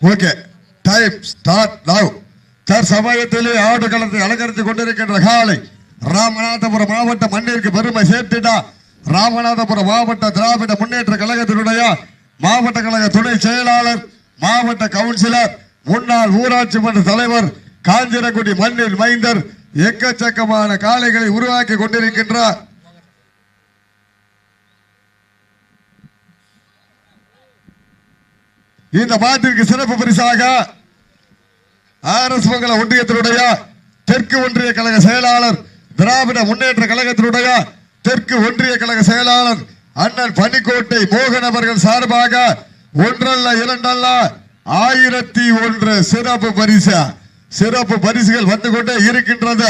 Okay time start now தற்சமயத்திலே ஆடு களத்தை அலங்கரித்துக் கொண்டிருக்கின்ற காலை ராமநாதபுரம் மாவட்ட மண்ணிற்கு பெருமை சேர்த்துடா. ராமநாதபுரம் மாவட்ட திராவிட முன்னேற்ற கழகத்தினுடைய மாவட்ட கழக துணை செயலாளர் மாவட்ட கவுன்சிலர் முன்னாள் ஊராட்சி மன்ற தலைவர் காஞ்சிரங்குடி மண்ணில் மைந்தர் எக்கச்சக்கமான காளைகளை உருவாக்கி கொண்டிருக்கின்றார். இந்த மாட்டிற்கு சிறப்பு பரிசாக ஆர்எஸ் மங்கல ஒன்றியத்தினுடைய தெற்கு ஒன்றிய கழக செயலாளர் திராவிட முன்னேற்ற கழகத்தினுடைய தெற்கு ஒன்றிய கழக செயலாளர் அண்ணன் பனிக்கோட்டை மோகன் அவர்கள் சார்பாக ஒன்றல்ல இரண்டல்ல ஆயிரத்தி ஒன்று சிறப்பு பரிசு. சிறப்பு பரிசுகள் வந்து கொண்டே இருக்கின்றது.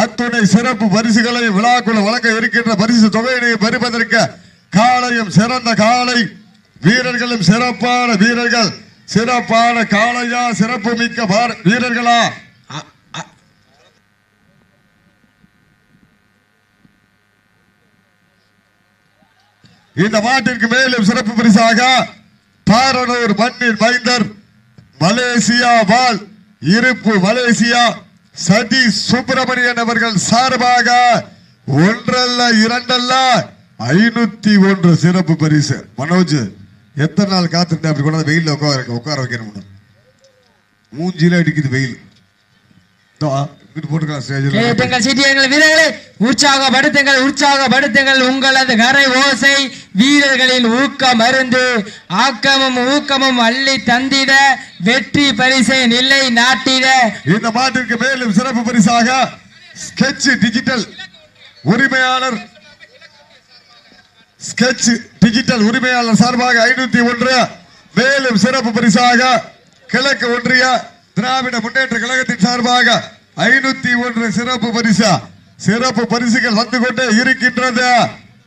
அத்துணை சிறப்பு பரிசுகளை விழாக்குள் வழங்க இருக்கின்ற பரிசு தொகையினை பெறுவதற்கு காலையும் சிறந்த காலை வீரர்களும் சிறப்பான வீரர்கள். சிறப்பான காளையா சிறப்பு மிக்க வீரர்களா? இந்த மாட்டிற்கு மேலும் சிறப்பு பரிசாக பாரனூர் மண்ணின் மைந்தர் மலேசியா வால் இருப்பு மலேசியா சதீஷ் சுப்பிரமணியன் அவர்கள் சார்பாக ஒன்றல்ல இரண்டல்ல ஐநூத்தி ஒன்று சிறப்பு பரிசு. மனோஜ் எத்தனை நாள் காத்துட்டு அப்படி கொண்டாந்து வெயில்ல உட்கார உட்கார வைக்கணும் மூஞ்சில அடிக்குது வெயில். உற்சாகப்படுத்துங்கள் உற்சாகப்படுத்துங்கள் உங்களது கரை ஓசை வீரர்களின் ஊக்கம் மருந்து ஆக்கமும் ஊக்கமும் அள்ளி தந்திட வெற்றி பரிசை நிலை நாட்டிட. இந்த மாட்டிற்கு மேலும் சிறப்பு பரிசாக ஸ்கெட்ச் டிஜிட்டல் உரிமையாளர் ஸ்கெட்ச் டிஜிட்டல் உரிமையாளர் சார்பாக ஐநூத்தி ஒன்று மேலும் சிறப்பு பரிசாக கிழக்கு ஒன்றிய திராவிட முன்னேற்ற கழகத்தின் சார்பாக ஐநூத்தி ஒன்று சிறப்பு பரிசா. சிறப்பு பரிசுகள் வந்து கொண்டே இருக்கின்றது.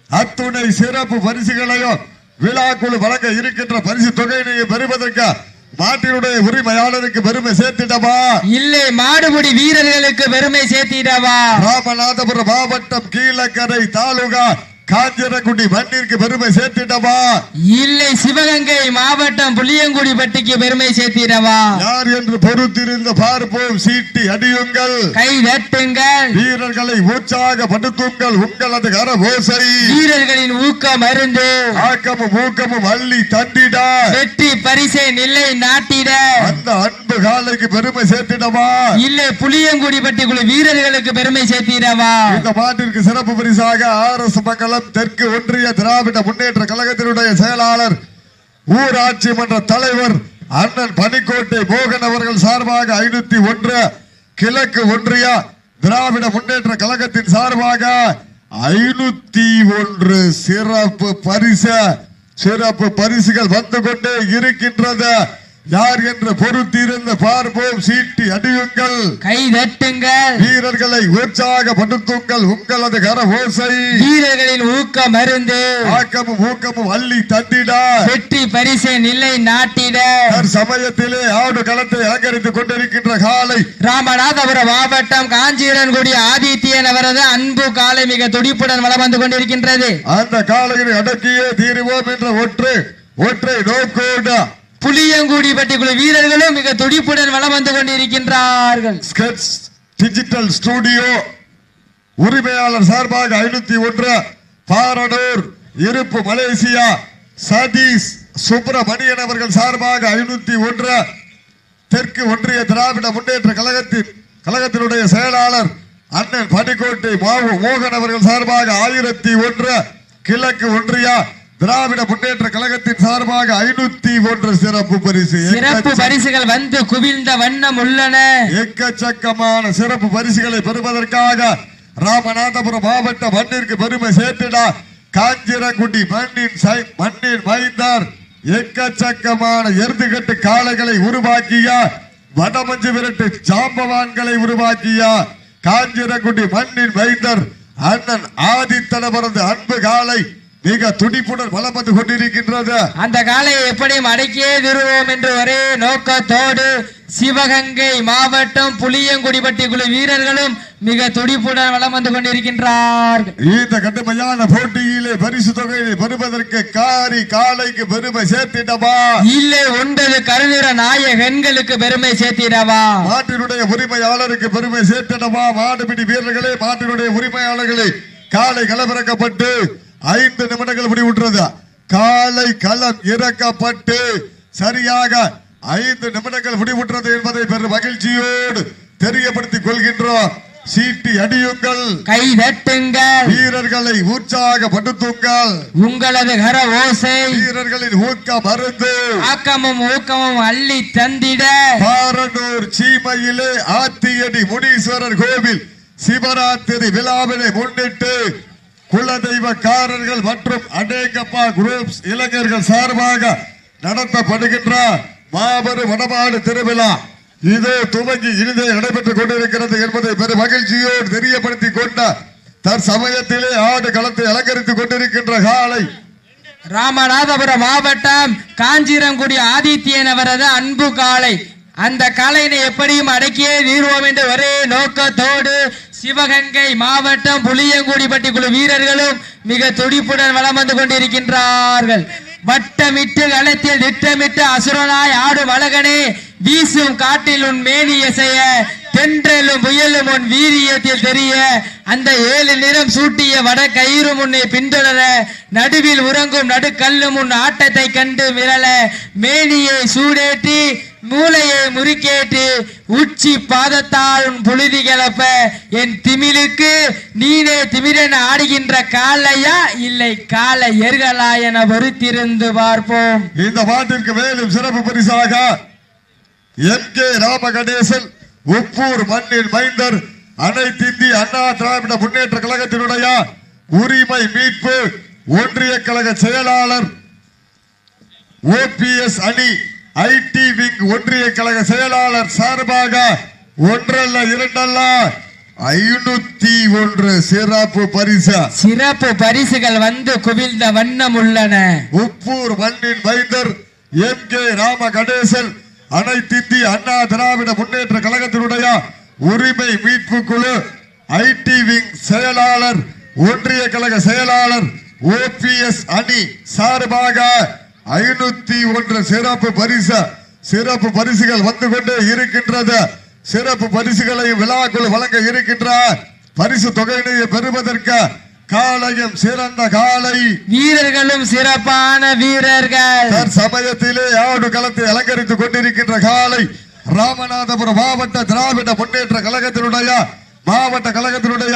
அத்துணை சிறப்பு பரிசுகளையும் விழாக்குழு வழங்க இருக்கின்ற பரிசு தொகையினை பெறுவதற்கு மாட்டினுடைய உரிமையாளருக்கு பெருமை சேர்த்திடவா? இல்லை மாடுபிடி வீரர்களுக்கு பெருமை சேர்த்திடவா? ராமநாதபுரம் மாவட்டம் கீழக்கரை தாலுகா காஞ்சிரக்குடி மண்ணிற்கு பெருமை சேர்த்திடவா? இல்லை சிவகங்கை மாவட்டம் புளியங்குடிப்பட்டிக்கு பெருமை சேர்த்திடவா? யார் என்று பொறுத்திருந்து பார்ப்போம் சீட்டி அடியுங்கள். கை தட்டுங்கள். வீரர்களை உற்சாகப்படுத்துங்கள் உங்களது கர ஓசை. வீரர்களின் ஊக்கம் மருந்து ஆக்கமும் ஊக்கமும் அள்ளி தண்டிட வெற்றி பரிசை நிலை நாட்டிட. அந்த அன்பு காலைக்கு பெருமை சேர்த்திடவா? இல்லை புளியங்குடிப்பட்டி குழு வீரர்களுக்கு பெருமை சேர்த்திடவா? இந்த மாட்டிற்கு சிறப்பு பரிசாக ஆர் எஸ் மங்கலம் தெற்கு ஒன்றிய திராவிட முன்னேற்ற கழகத்தினுடைய செயலாளர் ஊராட்சி மன்ற தலைவர் அண்ணன் பனிக்கோட்டை மோகன் அவர்கள் சார்பாக ஐநூத்தி ஒன்று கிழக்கு ஒன்றிய திராவிட முன்னேற்ற கழகத்தின் சார்பாக ஐநூத்தி ஒன்று சிறப்பு பரிசு சிறப்பு பரிசுகள் வந்து கொண்டே இருக்கின்றது. யார் என்று பொறுத்திருந்து பார்ப்போம் சீட்டி அடியுங்கள். கை தட்டுங்கள் வீரர்களை உற்சாகப்படுத்துங்கள் உங்களது கர ஓசை வீரர்களின் ஊக்கம் மருந்து ஆக்கமும் ஊக்கமும் அள்ளி தட்டிட. வெற்றி பரிசை நிலை நாட்டிட. சமயத்திலே ஆடு களத்தை அலங்கரித்துக் கொண்டிருக்கின்ற காலை. ராமநாதபுரம் மாவட்டம் காஞ்சிரன்குடி ஆதித்யன் அவரது அன்பு காலை மிக துடிப்புடன் வலம் வந்து கொண்டிருக்கின்றது. அந்த காலையை அடக்கியே தீருவோம் என்ற ஒற்றை ஒற்றை நோக்கோடு. புளியங்குடி பட்டிக்குழு வீரர்களும் மிக துடிப்புடன் வளம் வந்து கொண்டிருக்கின்றார்கள். ஸ்கெட்ச் டிஜிட்டல் ஸ்டுடியோ உரிமையாளர் சார்பாக ஐநூத்தி ஒன்று பாரனூர் இருப்பு மலேசியா சதீஷ் சுப்பிரமணியன் அவர்கள் சார்பாக ஐநூத்தி ஒன்று தெற்கு ஒன்றிய திராவிட முன்னேற்ற கழகத்தின் கழகத்தினுடைய செயலாளர் அண்ணன் பனிக்கோட்டை மாவு மோகன் அவர்கள் சார்பாக ஆயிரத்தி ஒன்று கிழக்கு ஒன்றியா திராவிட முன்னேற்ற கழகத்தின் சார்பாக ஐநூத்தி ஒன்று சிறப்பு பரிசு. சிறப்பு பரிசுகள் வந்து குவிந்த வண்ணம் உள்ளன. எக்கச்சக்கமான சிறப்பு பரிசுகளை பெறுவதற்காக ராமநாதபுரம் மாவட்ட மண்ணிற்கு பெருமை சேர்த்திட. காஞ்சிரக்குடி மண்ணின் மண்ணின் மைந்தார். எக்கச்சக்கமான எருதுகட்டு காளைகளை உருவாக்கிய. வடமஞ்சு விரட்டு சாம்பவான்களை உருவாக்கிய. காஞ்சிரக்குடி மண்ணின் மைந்தர் அண்ணன் ஆதித்தனவரது அன்பு காலை மிக துடிப்புடன் வந்து கொண்டிருக்கின்றது. அந்த காலையை எப்படியும் அடக்கியே திருவோம் என்று ஒரே நோக்கத்தோடு சிவகங்கை மாவட்டம் புளியங்குடிப்பட்டி குழு வீரர்களும் மிக துடிப்புடன் வலம் வந்து கொண்டிருக்கின்றார்கள். இந்த கடுமையான போட்டியிலே பரிசு தொகையை பெறுவதற்கு காரி காலைக்கு பெருமை சேர்த்திடவா? இல்லை ஒன்பது கருநிற நாயகன்களுக்கு பெருமை சேர்த்திடவா? மாட்டினுடைய உரிமையாளருக்கு பெருமை சேர்த்திடவா? மாடுபிடி வீரர்களே மாட்டினுடைய உரிமையாளர்களே காலை களமிறக்கப்பட்டு ஐந்து நிமிடங்கள் முடிவுற்றது. காலை களம் இறக்கப்பட்டு சரியாக ஐந்து நிமிடங்கள் முடிவுற்றது என்பதை பெரும் மகிழ்ச்சியோடு தெரியப்படுத்திக் கொள்கின்றோம். சீட்டி அடியுங்கள். கை தட்டுங்கள் வீரர்களை உற்சாகப்படுத்துங்கள். உங்களது கர ஓசை. வீரர்களின் ஊக்க மருந்து ஆக்கமும் ஊக்கமும் அள்ளி தந்திட. பாரனூர் சீமையிலே ஆத்தியடி முனீஸ்வரர் கோவில் சிவராத்திரி விழாவினை முன்னிட்டு குலதெய்வக்காரர்கள் மற்றும் அடேங்கப்பா குரூப்ஸ் இளைஞர்கள் சார்பாக நடத்தப்படுகின்ற மாபெரும் வடமாடு திருவிழா. இது துவங்கி இனிதே நடைபெற்றுக் கொண்டிருக்கிறது என்பதை பெரும் மகிழ்ச்சியோடு தெரியப்படுத்திக் கொண்ட தற்சமயத்திலே ஆடு களத்தை அலங்கரித்துக் கொண்டிருக்கின்ற காலை. ராமநாதபுரம் மாவட்டம் காஞ்சிரங்குடி ஆதித்யன் அவரது அன்பு காளை அந்த காலையினை எப்படியும் அடக்கியே தீர்வோம் என்ற ஒரே நோக்கத்தோடு சிவகங்கை மாவட்டம் புளியங்குடிப்பட்டி குழு வீரர்களும் மிக துடிப்புடன் வளம் வந்து கொண்டிருக்கின்றார்கள். வட்டமிட்டு களத்தில் திட்டமிட்டு அசுரனாய் ஆடும் அழகனே வீசும் காட்டில் உன் மேனி எசைய தென்றலும் புயலும் உன் வீரியத்தில் தெரிய அந்த ஏழு நிறம் சூட்டிய வட கயிறும் உன்னை பின்தொடர நடுவில் உறங்கும் நடுக்கல்லும் உன் ஆட்டத்தை கண்டு மிரள மேனியை சூடேற்றி மூளையை முறுக்கேட்டு உச்சி பாதத்தால் புழுதி கிளப்ப என் திமிலுக்கு நீனே திமிரன் ஆடுகின்ற காளையா இல்லை கால எருகலா என பொறுத்திருந்து பார்ப்போம். இந்த பாட்டிற்கு மேலும் சிறப்பு பரிசாக எம் கே ராமகணேசன் உப்பூர் மண்ணின் மைந்தர் அனைத்து இந்திய அண்ணா திராவிட முன்னேற்ற கழகத்தினுடைய உரிமை மீட்பு ஒன்றிய கழக செயலாளர் ஓபிஎஸ் அணி ஐடி ஒன்றிய கழக செயலாளர் சார்பாக ஒன்றல்ல இரண்டல்ல ஐநூத்தி ஒன்று சிறப்பு பரிசு. சிறப்பு பரிசுகள் வந்து குவிந்த வண்ணம் உள்ளன. உப்பூர் மண்ணின் மைந்தர் எம் கே ராம கணேசன் அனைத்திந்திய அண்ணா திராவிட முன்னேற்ற கழகத்தினுடைய உரிமை மீட்பு குழு ஐடி விங் செயலாளர் ஒன்றிய கழக செயலாளர் ஓபிஎஸ் அணி சார்பாக ஐநூத்தி ஒன்று சிறப்பு பரிசு. சிறப்பு பரிசுகள் வந்து கொண்டே இருக்கின்றது. சிறப்பு பரிசுகளை விழாக்குள் வழங்க இருக்கின்ற பரிசு தொகையினை பெறுவதற்கு காலையும் சிறந்த காலை. வீரர்களும் சிறப்பான வீரர்கள். சமயத்திலே ஆடு களத்தை அலங்கரித்துக் கொண்டிருக்கின்ற காலை ராமநாதபுரம் மாவட்ட திராவிட முன்னேற்ற கழகத்தினுடைய மாவட்ட கழகத்தினுடைய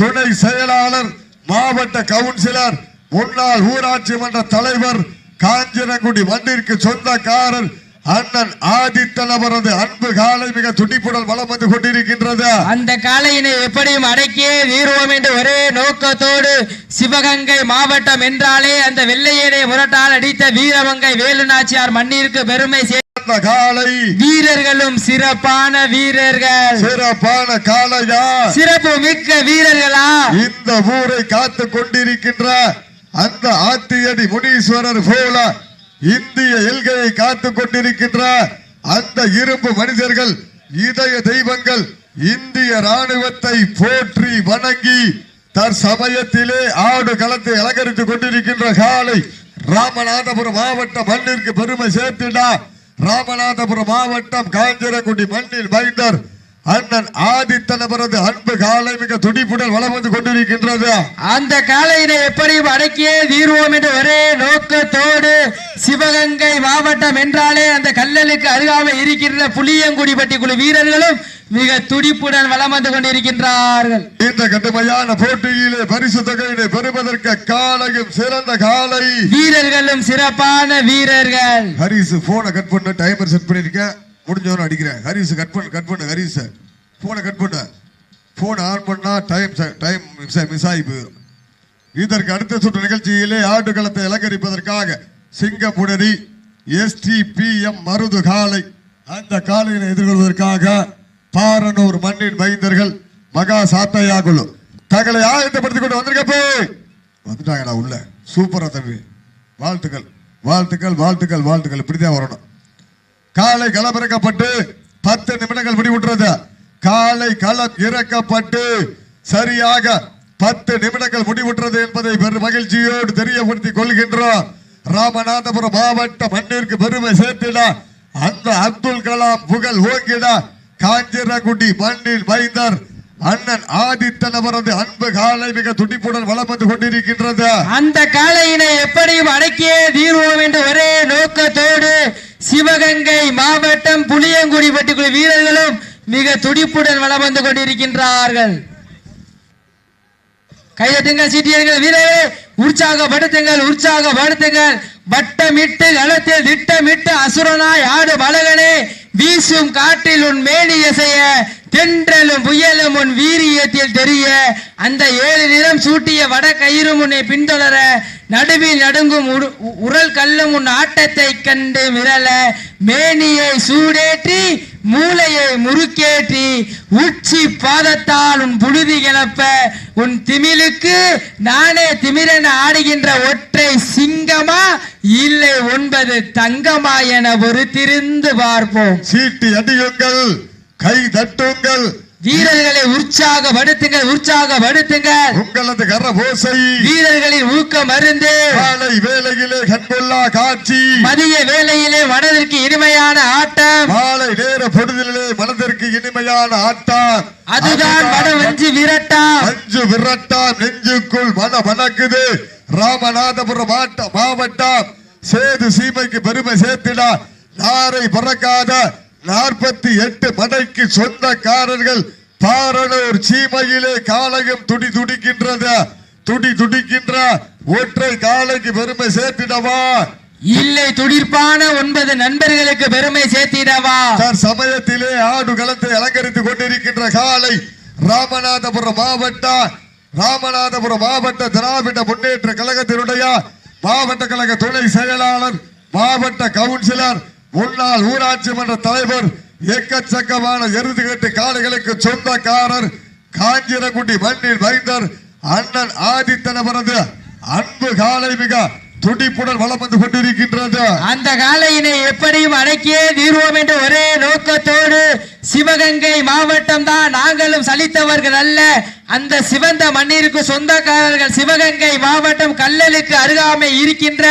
துணை செயலாளர் மாவட்ட கவுன்சிலர் முன்னாள் ஊராட்சி மன்ற தலைவர் காஞ்சிரங்குடி மண்ணிற்கு சொந்தக்காரர் அண்ணன் ஆதித்தன் அவரது அன்பு காலை மிக துடிப்புடன் வலம் வந்து கொண்டிருக்கின்றது. அந்த காளையினை எப்படியும் அடக்கியே தீர்வோம் என்று ஒரே நோக்கத்தோடு சிவகங்கை மாவட்டம் என்றாலே அந்த வெள்ளையனை முரட்டால் அடித்த வீரமங்கை வேலுநாச்சியார் மண்ணிற்கு பெருமை சே அந்த காலை வீரர்களும் சிறப்பான வீரர்கள். சிறப்பான காலையா சிறப்பு மிக்க வீரர்களா? இந்த ஊரை காத்து கொண்டிருக்கின்ற அந்த ஆத்தியடி முனீஸ்வரர் போல இந்திய எல்கையை காத்து கொண்டிருக்கின்ற அந்த இரும்பு மனிதர்கள் இதய தெய்வங்கள் இந்திய ராணுவத்தை போற்றி வணங்கி தற்சமயத்திலே ஆடு களத்தை அலங்கரித்துக் கொண்டிருக்கின்ற காலை ராமநாதபுரம் மாவட்டம் மண்ணிற்கு பெருமை சேர்த்திடா. ராமநாதபுரம் மாவட்டம் காஞ்சரகுடி மண்ணில் மைந்தர் அண்ணன் ஆதித்தன் அவரது அன்பு காலை மிக துடிப்புடன் வலம் வந்து கொண்டிருக்கின்றது. அந்த காளையினை எப்படியும் அடக்கியே தீர்வோம் என்று ஒரே நோக்கத்தோடு சிவகங்கை மாவட்டம் என்றாலே அந்த கல்லலுக்கு அருகாமல் இருக்கின்ற புளியங்குடிப்பட்டி குழு வீரர்களும் மிக துடிப்புடன் வலம் வந்து கொண்டிருக்கின்றார்கள். இந்த கடுமையான போட்டியிலே பரிசு தொகையினை பெறுவதற்கு காலையும் சிறந்த காலை. வீரர்களும் சிறப்பான வீரர்கள். ஹரிஸ் போனை கட் பண்ண டைமர் செட் பண்ணிருக்கேன் முடிஞ்சவன அடிக்கிறேன். ஹரிஸ் கட் பண்ணு கட் பண்ணு. ஹரிஸ் ஃபோனை கட் பண்ணு. ஃபோன் ஆன் பண்ணால் டைம் டைம் மிஸ் ஆகி போயிடும் இதற்கு அடுத்த சுற்று நிகழ்ச்சியிலே ஆட்டுக்களத்தை அலங்கரிப்பதற்காக சிங்கமுடரி எஸ்டிபிஎம் மருது காலை அந்த காலையினை எதிர்கொள்வதற்காக பாரனூர் மண்ணின் மைந்தர்கள் மகா சாத்தையா குழு தங்களை ஆயத்தப்படுத்திக் கொண்டு வந்திருக்கப்போ வந்துட்டாங்கடா உள்ள. சூப்பரா தம்பி. வாழ்த்துக்கள். வாழ்த்துக்கள் வாழ்த்துக்கள் வாழ்த்துக்கள். இப்படிதான் வரணும். காலை களமிறக்கப்பட்டு பத்து நிமிடங்கள் முடிவுற்றது. காலை களம் இறக்கப்பட்டு சரியாக பத்து நிமிடங்கள் முடிவுற்றது என்பதை பெரும் மகிழ்ச்சியோடு தெரியப்படுத்திக் கொள்கின்றோம். ராமநாதபுரம் மாவட்ட மண்ணிற்கு பெருமை சேர்த்திட அந்த அப்துல் கலாம் புகழ் ஓங்கிட காஞ்சிரகுடி மண்ணில் மைந்தர் அண்ணன் ஆதித்தன் அவரது அன்பு காலை மிக துடிப்புடன் வளம் வந்து கொண்டிருக்கின்றது. அந்த காலையினை எப்படியும் அடக்கியே தீர்வோம் என்ற ஒரே நோக்கத்தோடு சிவகங்கை மாவட்டம் புளியங்குடி பட்டிக்குழு வீரர்களும் மிக துடிப்புடன் வளம் வந்து கொண்டிருக்கின்றார்கள். கைதட்டுங்கள் சீட்டியர்கள் வீரரே உற்சாகப்படுத்துங்கள் உற்சாகப்படுத்துங்கள். வட்டமிட்டு களத்தில் திட்டமிட்டு அசுரனாய் ஆடு பலகனே வீசும் காற்றில் உன் மேனி இசைய தென்றலும் புயலும் உன் வீரியத்தில் தெரிய அந்த ஏழு நிறம் சூட்டிய வட கயிறும் உன்னை பின்தொடர நடுவில் நடுங்கும் உரு- உரல் கல்லும் உன் ஆட்டத்தை கண்டு மிரள மேனியை சூடேற்றி மூளையை முறுக்கேற்றி உச்சி பாதத்தால் உன் புழுதி கிளப்ப உன் திமிலுக்கு நானே திமிரென ஆடுகின்ற ஒற்றை சிங்கமா இல்லை ஒன்பது தங்கமா என பொறுத்திருந்து பார்ப்போம். சீட்டு அடியுங்கள் கை தட்டுங்கள். வீரர்களை உற்சாகப்படுத்துங்கள் உற்சாகப்படுத்துங்கள் உங்களது கரபோசை வீரர்களின் ஊக்கம் அருந்து. காலை வேளையிலே கண்கொள்ளா காட்சி. மதிய வேளையிலே மனதிற்கு இனிமையான ஆட்டம். மாலை நேர பொழுதிலே மனதிற்கு இனிமையான ஆட்டம். அதுதான் மனம் வெஞ்சி விரட்டாம். அஞ்சு விரட்டாம் நெஞ்சுக்குள் மன மணக்குது ராமநாதபுரம் மாட்ட மாவட்டம். சேது சீமைக்கு பெருமை சேர்த்திடா நாரை பறக்காத நாற்பத்தி எட்டு மடைக்கு சொந்தக்காரர்கள் பாரனூர் சீமையிலே காலையும் துடி துடிக்கின்றது. துடி துடிக்கின்ற ஒற்றை காலைக்கு பெருமை சேர்த்திடவா? இல்லை துடிர்ப்பான ஒன்பது நண்பர்களுக்கு பெருமை சேர்த்திடவா? தன் சமயத்திலே ஆடு களத்தை அலங்கரித்துக் கொண்டிருக்கின்ற காலை ராமநாதபுரம் மாவட்ட ராமநாதபுரம் மாவட்ட திராவிட முன்னேற்ற கழகத்தினுடைய மாவட்ட கழக துணை செயலாளர் மாவட்ட கவுன்சிலர் முன்னாள் ஊராட்சி மன்ற தலைவர் எக்கச்சக்கமான எருதுகட்டு காடுகளுக்கு சொந்தக்காரர் காஞ்சிரகுடி மண்ணில் வைந்தர் அண்ணன் ஆதித்தன் அன்பு காலை மிக துடிப்புடன் வளம் வந்து கொண்டிருக்கின்றது. அந்த காலையினை எப்படியும் அடக்கியே தீர்வோம் என்ற ஒரே நோக்கத்தோடு சிவகங்கை மாவட்டம் தான் நாங்களும் சலித்தவர்கள் அல்ல. அந்த சிவந்த மண்ணிற்கு சொந்தக்காரர்கள் சிவகங்கை மாவட்டம் கல்லலுக்கு அருகாமை இருக்கின்ற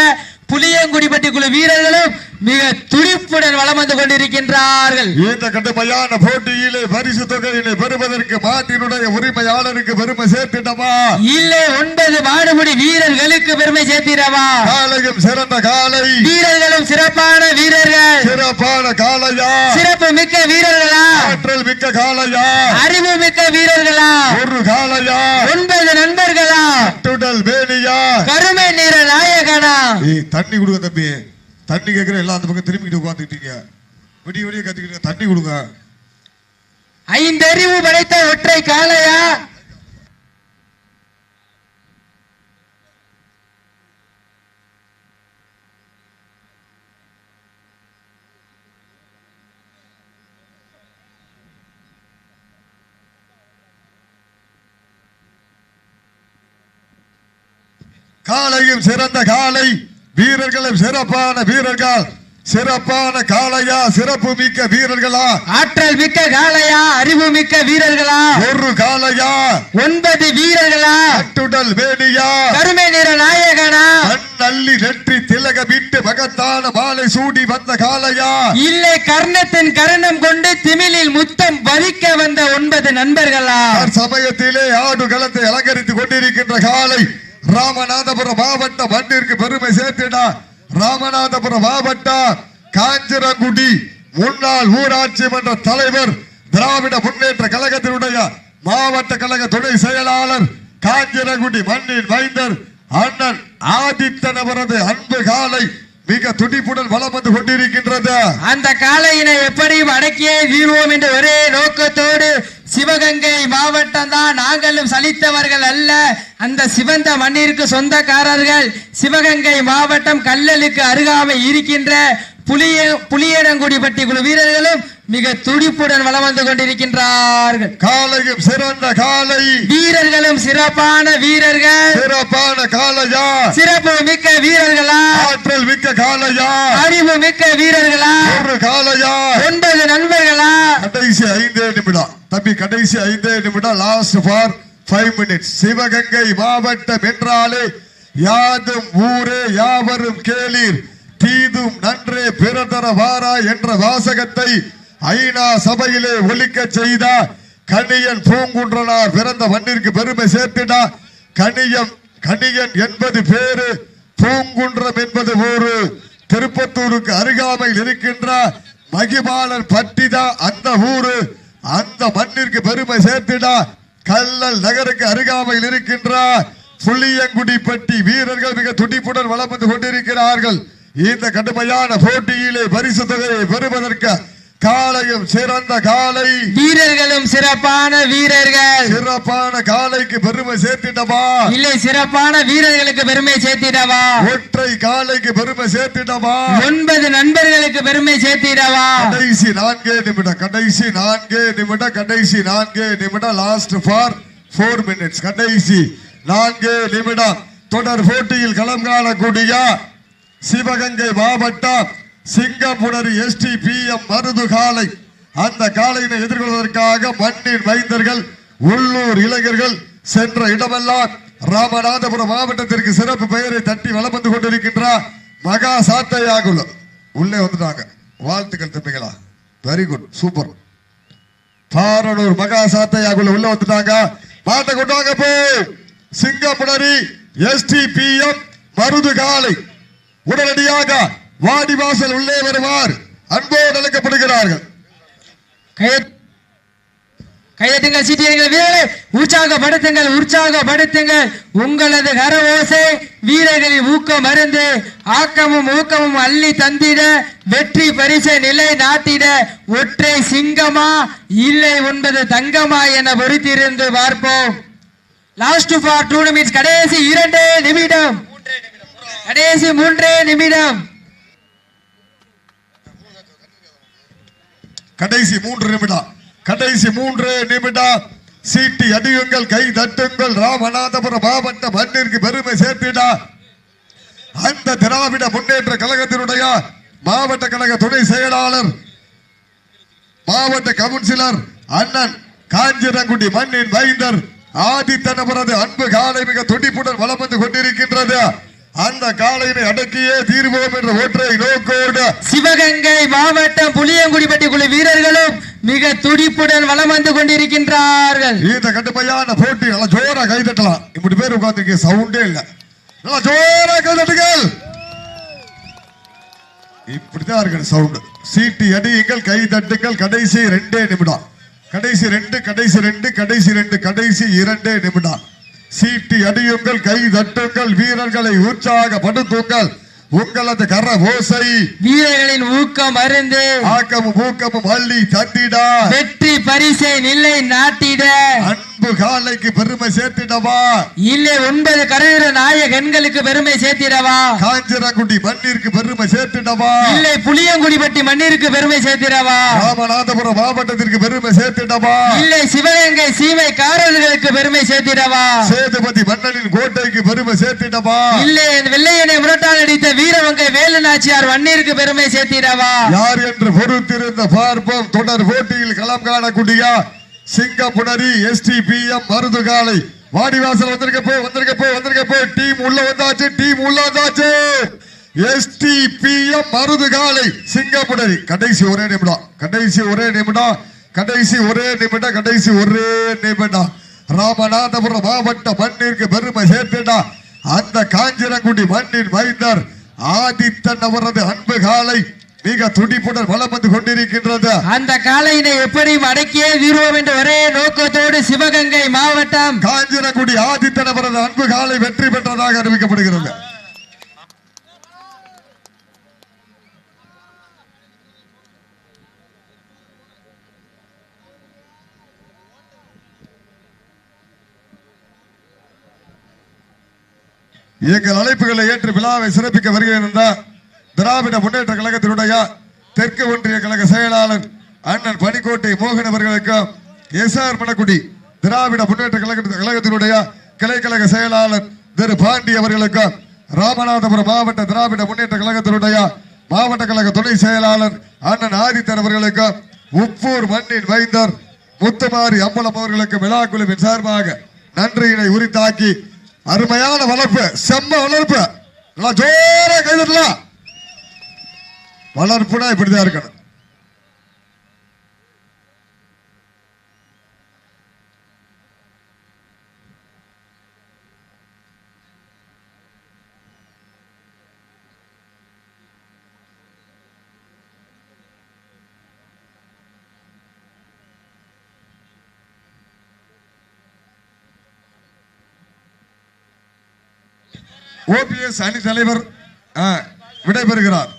புளியங்குடிப்பட்டி குழு வீரர்களும் மிக துடிப்புடன் வலம் வந்து கொண்டிருக்கின்றார்கள். இந்த கடுமையான போட்டியிலே பரிசு தொகையினை பெறுவதற்கு மாட்டினுடைய உரிமையாளருக்கு பெருமை சேர்த்திடமா இல்லை ஒன்பது மாடுபிடி வீரர்களுக்கு பெருமை சேர்த்திடவா? காலையும் சிறந்த காலை. வீரர்களும் சிறப்பான வீரர்கள். சிறப்பான காளையா சிறப்பு மிக்க வீரர்களா? ஆற்றல் மிக்க காளையா அறிவு மிக்க வீரர்களா? ஒரு காளையா ஒன்பது நண்பர்களா? துடல் வேணியா கருமை நிற நாயகனா? தண்ணி கொடுங்க தம்பி. தண்ணி கேட்கிற எல்லாம் அந்த பக்கம் திரும்பிட்டு உட்காந்துக்கிட்டீங்க விடிய விடிய கத்திக்கிட்டு தண்ணி கொடுங்க. ஐந்தறிவு படைத்த ஒற்றை காளையா? காலையும் சிறந்த காலை வீரர்களும் சிறப்பான வீரர்கள் சிறப்பான காளையா சிறப்பு மிக்க வீரர்களா? ஆற்றல் மிக்க காளையா அறிவு மிக்க வீரர்களா? ஒரு காளையா? ஒன்பது வீரர்களா? அட்டுடல் வேணியா கருமை நிற நாயகனா? நல்லி நெற்றி திலகமிட்டு மகத்தான மாலை சூடி வந்த காளையா? இல்லை கர்ணத்தின் கரணம் கொண்டு திமிலில் முத்தம் பதிக்க வந்த ஒன்பது நண்பர்களா? சமயத்திலே ஆடு களத்தை அலங்கரித்துக் கொண்டிருக்கின்ற காலை ராமநாதபுரம் மாவட்ட மண்ணிற்கு பெருமை சேர்த்திடா. ராமநாதபுரம் மாவட்டம் காஞ்சிரங்குடி முன்னாள் ஊராட்சி மன்ற தலைவர் திராவிட முன்னேற்ற கழகத்தினுடைய மாவட்ட கழக துணை செயலாளர் காஞ்சிரங்குடி மண்ணின் மைந்தர் அண்ணன் ஆதித்தன் அவரது அன்பு காலை மிக துடிப்புடன் வலம் வந்து கொண்டிருக்கின்றது. அந்த காளையினை எப்படி அடக்கியே தீர்வோம் என்ற ஒரே நோக்கத்தோடு சிவகங்கை மாவட்டம் தான் நாங்களும் சலித்தவர்கள் அல்ல. அந்த சிவந்த மண்ணிற்கு சொந்தக்காரர்கள் சிவகங்கை மாவட்டம் கல்லலுக்கு அருகாமை இருக்கின்ற புளிய புளியனங்குடிப்பட்டி குழு வீரர்களும் மிக துடிப்புடன் வலம் வந்து கொண்டிருக்கின்றார்கள். காலையும் சிறந்த காலை. வீரர்களும் சிறப்பான வீரர்கள். சிறப்பான காலையா? சிறப்பு மிக்க வீரர்களா? ஆற்றல் மிக்க காலையா? அறிவு மிக்க வீரர்களா? ஒரு காலையா? ஒன்பது நண்பர்களா? கடைசி ஐந்தே நிமிடம். தம்பி கடைசி ஐந்தே நிமிடம் last for five minutes Sivaganga மாவட்டம் என்றாலே யாதும் ஊரே யாவரும் கேளீர். தீதும் நன்றே பிறதர வாரா என்ற வாசகத்தை ஐநா சபையிலே ஒழிக்க செய்த கணியன் பூங்குன்றனார் பிறந்த மண்ணிற்கு பெருமை சேர்த்திடா கணியம் கணியன் என்பது பேரு பூங்குன்றம் என்பது ஒரு திருப்பத்தூருக்கு அருகாமையில் இருக்கின்ற மகிபாலன் பட்டிதா அந்த ஊரு. அந்த மண்ணிற்கு பெருமை சேர்த்திடா கல்லல் நகருக்கு அருகாமையில் இருக்கின்ற பட்டி வீரர்கள் மிக துடிப்புடன் வளம் வந்து கொண்டிருக்கிறார்கள். இந்த கடுமையான போட்டியிலே பரிசு தொகையை பெறுவதற்கு காலையும் சிறந்த காலை வீரர்களும் சிறப்பான வீரர்கள். சிறப்பான காலைக்கு பெருமை சேர்த்திடவா? இல்லை சிறப்பான வீரர்களுக்கு பெருமை சேர்த்திடவா? ஒற்றை காலைக்கு பெருமை சேர்த்திடவா? ஒன்பது நண்பர்களுக்கு பெருமை சேர்த்திடவா? கடைசி நான்கே நிமிடம் கடைசி நான்கே நிமிடம் கடைசி நான்கே நிமிடம் லாஸ்ட் ஃபார் ஃபோர் மினிட்ஸ் கடைசி நான்கே நிமிடம். தொடர் போட்டியில் களம் காணக்கூடிய சிவகங்கை மாவட்டம் Singampunari SD P M Marudhu காலை அந்த காலையினை எதிர்கொள்வதற்காக மண்ணின் வைந்தர்கள் உள்ளூர் இளைஞர்கள் சென்ற இடமெல்லாம் ராமநாதபுரம் மாவட்டத்திற்கு சிறப்பு பெயரை தட்டி வலம் வந்து கொண்டிருக்கின்றார் மகா சாத்தையாகுல உள்ளே வந்துட்டாங்க. வாழ்த்துக்கள் தம்பிகளா. வெரி குட் சூப்பர் பாரனூர் மகா சாத்தையாகுள்ள உள்ள வந்துட்டாங்க. மாட்டை கொண்டு வாங்க போய் சிங்கப்புணரி எஸ்டிபிஎம் மருது காலை. உடனடியாக வாடிவாசல் உள்ளே வருவார். அன்போடு அழைக்கப்படுகிறார்கள். கைய- சீட்டியங்கள் வீரர்களை உற்சாகப்படுத்துங்கள் உற்சாகப்படுத்துங்கள். உங்களது கர ஓசை வீரர்களின் ஊக்கம் மருந்து ஆக்கமும் ஊக்கமும் அள்ளி தந்திட வெற்றி பரிசை நிலை நாட்டிட ஒற்றை சிங்கமா இல்லை ஒன்பது தங்கமா என பொறுத்திருந்து பார்ப்போம். லாஸ்ட் ஃபார் டூ நிமிட்ஸ் கடைசி இரண்டே நிமிடம். கடைசி மூன்றே நிமிடம். கடைசி மூன்று நிமிடம். கடைசி மூன்று நிமிடம். சீட்டி அடியுங்கள் கை தட்டுங்கள். ராமநாதபுரம் மாவட்ட மண்ணிற்கு பெருமை சேர்த்திடா. அந்த திராவிட முன்னேற்ற கழகத்தினுடைய மாவட்ட கழக துணை செயலாளர் மாவட்ட கவுன்சிலர் அண்ணன் காஞ்சிரங்குடி மண்ணின் மைந்தர் ஆதித்தன் அன்பு காலை மிக துடிப்புடன் வளம் வந்து கொண்டிருக்கின்றது. அந்த காலையினை அடக்கியே தீர்வோம் என்ற ஒற்றை நோக்கோடு சிவகங்கை மாவட்டம் புளியங்குடிப்பட்டி குழு வீரர்களும் மிக துடிப்புடன் வலம் வந்து கொண்டிருக்கின்றார்கள். இந்த கடுமையான போட்டி நல்லா ஜோரா கை தட்டலாம் இப்படி பேர் உட்கார்ந்துருக்க சவுண்டே இல்ல. நல்லா ஜோரா கை தட்டுங்கள் இப்படிதான் இருக்கு சவுண்ட் சீட்டி அடியுங்கள் கை தட்டுங்கள் கடைசி ரெண்டே நிமிடம். கடைசி ரெண்டு கடைசி ரெண்டு கடைசி ரெண்டு கடைசி இரண்டே நிமிடம். சீட்டி அடியுங்கள் கை தட்டுங்கள் வீரர்களை உற்சாகப்படுத்துங்கள். உங்களது கர ஓசை வீரர்களின் ஊக்கம் அருந்து. ஆக்கமும் ஊக்கமும் அள்ளி தட்டிடா. வெற்றி பரிசை நிலை நாட்டிட. அன்பு காலைக்கு பெருமை சேர்த்திடவா? இல்லை ஒன்பது கடற்கரை நாயகன்களுக்கு பெருமை சேர்த்திடவா? காஞ்சிரங்குடி மண்ணிற்கு பெருமை சேர்த்திடவா? இல்லை புளியங்குடிப்பட்டி மண்ணிற்கு பெருமை சேர்த்திடவா? ராமநாதபுரம் மாவட்டத்திற்கு பெருமை சேர்த்திடவா? இல்லை சிவகங்கை சீமை காரர்களுக்கு பெருமை சேர்த்திடவா? சேதுபதி மன்னனின் கோட்டைக்கு பெருமை சேர்த்திடவா? இல்லை வெள்ளையனை முரட்டால் அடித்த வீரவங்கை வேலு நாச்சியார் மண்ணிற்கு பெருமை சேர்த்திடவா? யார் என்று பொறுத்திருந்த பார்ப்போம். தொடர் போட்டியில் களம் காணக்கூடிய சிங்கப்புணரி எஸ்டிபிஎம் மருதுகாலை. வாடிவாசல் வந்திருக்க போய் வந்திருக்க போய் வந்திருக்க போய் டீம் உள்ள வந்தாச்சு டீம் உள்ள வந்தாச்சு. எஸ்டிபிஎம் மருதுகாலை சிங்கப்புணரி கடைசி ஒரே நிமிடம் கடைசி ஒரே நிமிடம் கடைசி ஒரே நிமிடம் கடைசி ஒரே நிமிடம். ராமநாதபுரம் மாவட்ட மண்ணிற்கு பெருமை சேர்த்துடா. அந்த காஞ்சிரங்குடி மண்ணின் மைந்தர் ஆதித்தன் அவரது அன்பு காலை மிக துடிப்புடன் வலம் வந்து கொண்டிருக்கின்றது. அந்த காளையினை எப்படியும் அடக்கியே தீர்வோம் என்ற ஒரே நோக்கத்தோடு சிவகங்கை மாவட்டம் காஞ்சிரங்குடி ஆதித்தன் அவரது அன்பு காலை வெற்றி பெற்றதாக அறிவிக்கப்படுகிறது. எங்கள் அழைப்புகளை ஏற்று விழாவை சிறப்பிக்க வருகின்ற திராவிட முன்னேற்ற கழகத்தினுடைய தெற்கு ஒன்றிய கழக செயலாளர் அண்ணன் பனிக்கோட்டை மோகன் அவர்களுக்கும் எஸ் ஆர் மணக்குடி திராவிட முன்னேற்ற கழக கழகத்தினுடைய கிளை கழக செயலாளர் திரு பாண்டி அவர்களுக்கும் ராமநாதபுரம் மாவட்ட திராவிட முன்னேற்ற கழகத்தினுடைய மாவட்ட கழக துணை செயலாளர் அண்ணன் ஆதித்தன் அவர்களுக்கும் உப்பூர் மண்ணின் வைந்தர் முத்துமாரி அம்பலம் அவர்களுக்கு விழா குழுவின் சார்பாக நன்றியினை உரித்தாக்கி அருமையான வளர்ப்பு செம்ம வளர்ப்பு. நல்லா ஜோர கைதட்டலாம். வளர்ப்புனா இப்படிதான் இருக்கணும். ஓபிஎஸ் அணி தலைவர் விடைபெறுகிறார்.